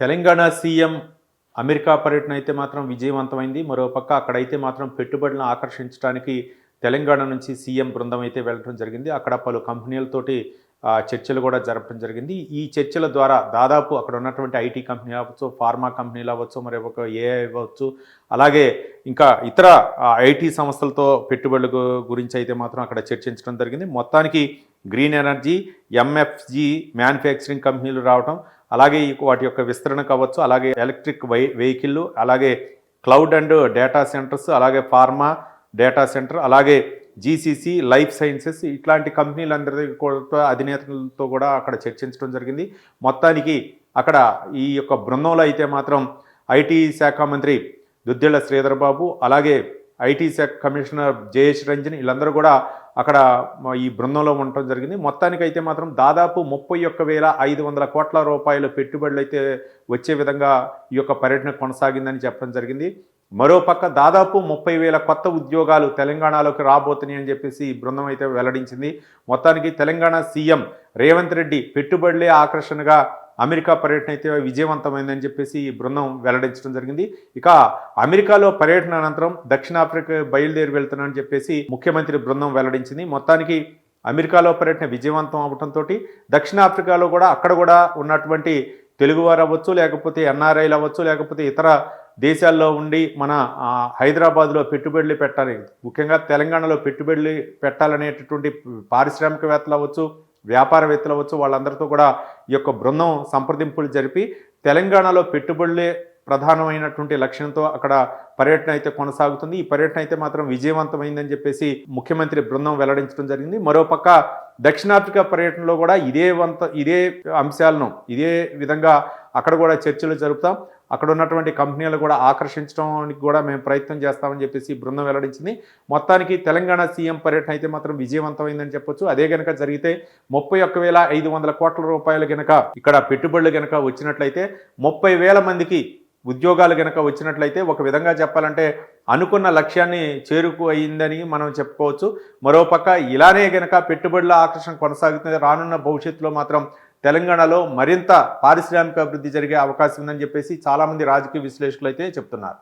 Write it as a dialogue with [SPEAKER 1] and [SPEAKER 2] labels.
[SPEAKER 1] Telangana CM America పర్యటన అయితే మాత్రం విజయవంతమైంది. మరోపక్క అక్కడైతే మాత్రం పెట్టుబడులను ఆకర్షించడానికి తెలంగాణ నుంచి సీఎం బృందం అయితే వెళ్ళడం జరిగింది. అక్కడ పలు కంపెనీలతోటి చర్చలు కూడా జరపడం జరిగింది. ఈ చర్చల ద్వారా దాదాపు అక్కడ ఉన్నటువంటి ఐటీ కంపెనీ అవ్వచ్చు ఫార్మా కంపెనీలు అవ్వచ్చు మరి ఒక ఏఐ అవ్వచ్చు అలాగే ఇంకా ఇతర ఐటీ సంస్థలతో పెట్టుబడుల గురించి అయితే మాత్రం అక్కడ చర్చించడం జరిగింది. మొత్తానికి గ్రీన్ ఎనర్జీ ఎంఎఫ్జి మ్యానుఫ్యాక్చరింగ్ కంపెనీలు రావడం అలాగే ఈ వాటి యొక్క విస్తరణ కావచ్చు అలాగే ఎలక్ట్రిక్ వై వెహికల్ అలాగే క్లౌడ్ అండ్ డేటా సెంటర్స్ అలాగే ఫార్మా డేటా సెంటర్ అలాగే జీసీసీ లైఫ్ సైన్సెస్ ఇట్లాంటి కంపెనీలందరి కూడా అధినేతలతో కూడా అక్కడ చర్చించడం జరిగింది. మొత్తానికి అక్కడ ఈ యొక్క బృందంలో అయితే మాత్రం ఐటీ శాఖ మంత్రి దుద్దిళ్ళ శ్రీధర్ బాబు అలాగే ఐటీ శాఖ కమిషనర్ జయేష్ రంజన్ వీళ్ళందరూ కూడా అక్కడ ఈ బృందంలో ఉండటం జరిగింది. మొత్తానికి అయితే మాత్రం దాదాపు ముప్పై ఒక్క వేల ఐదు వందల కోట్ల రూపాయల పెట్టుబడులు అయితే వచ్చే విధంగా ఈ యొక్క పర్యటన కొనసాగిందని చెప్పడం జరిగింది. మరోపక్క దాదాపు ముప్పై వేల కొత్త ఉద్యోగాలు తెలంగాణలోకి రాబోతున్నాయి అని చెప్పేసి ఈ బృందం అయితే వెల్లడించింది. మొత్తానికి తెలంగాణ సీఎం రేవంత్ రెడ్డి పెట్టుబడులే ఆకర్షణగా అమెరికా పర్యటన అయితే విజయవంతమైందని చెప్పేసి ఈ బృందం వెల్లడించడం జరిగింది. ఇక అమెరికాలో పర్యటన అనంతరం దక్షిణాఫ్రికా బయలుదేరి వెళ్తున్నానని చెప్పేసి ముఖ్యమంత్రి బృందం వెల్లడించింది. మొత్తానికి అమెరికాలో పర్యటన విజయవంతం అవడంతో దక్షిణాఫ్రికాలో కూడా అక్కడ కూడా ఉన్నటువంటి తెలుగువారు అవ్వచ్చు లేకపోతే ఎన్ఆర్ఐలు అవ్వచ్చు లేకపోతే ఇతర దేశాల్లో ఉండి మన హైదరాబాద్లో పెట్టుబడులు పెట్టాలి. ముఖ్యంగా తెలంగాణలో పెట్టుబడులు పెట్టాలనేటటువంటి పారిశ్రామికవేత్తలు అవ్వచ్చు వ్యాపారవేత్తలు అవ్వచ్చు వాళ్ళందరితో కూడా ఈ యొక్క బృందం సంప్రదింపులు జరిపి తెలంగాణలో పెట్టుబడులే ప్రధానమైనటువంటి లక్ష్యంతో అక్కడ పర్యటన అయితే కొనసాగుతుంది. ఈ పర్యటన అయితే మాత్రం విజయవంతమైందని చెప్పేసి ముఖ్యమంత్రి బృందం వెల్లడించడం జరిగింది. మరోపక్క దక్షిణాఫ్రికా పర్యటనలో కూడా ఇదే వంత ఇదే అంశాలను ఇదే విధంగా అక్కడ కూడా చర్చలు జరుపుతాం. అక్కడ ఉన్నటువంటి కంపెనీలు కూడా ఆకర్షించడానికి కూడా మేము ప్రయత్నం చేస్తామని చెప్పేసి బృందం వెల్లడించింది. మొత్తానికి తెలంగాణ సీఎం పర్యటన అయితే మాత్రం విజయవంతమైందని చెప్పొచ్చు. అదే గనక జరిగితే ముప్పై ఒక్క వేల ఐదు వందల కోట్ల రూపాయలు గనక ఇక్కడ పెట్టుబడులు గనక వచ్చినట్లయితే ముప్పై వేల మందికి ఉద్యోగాలు గనక వచ్చినట్లయితే ఒక విధంగా చెప్పాలంటే అనుకున్న లక్ష్యాన్ని చేరుకు అయిందని మనం చెప్పుకోవచ్చు. మరోపక్క ఇలానే గనక పెట్టుబడుల ఆకర్షణ కొనసాగుతుంది. రానున్న భవిష్యత్తులో మాత్రం తెలంగాణలో మరింత పారిశ్రామిక అభివృద్ధి జరిగే అవకాశం ఉందని చెప్పేసి చాలామంది రాజకీయ విశ్లేషకులు అయితే చెప్తున్నారు.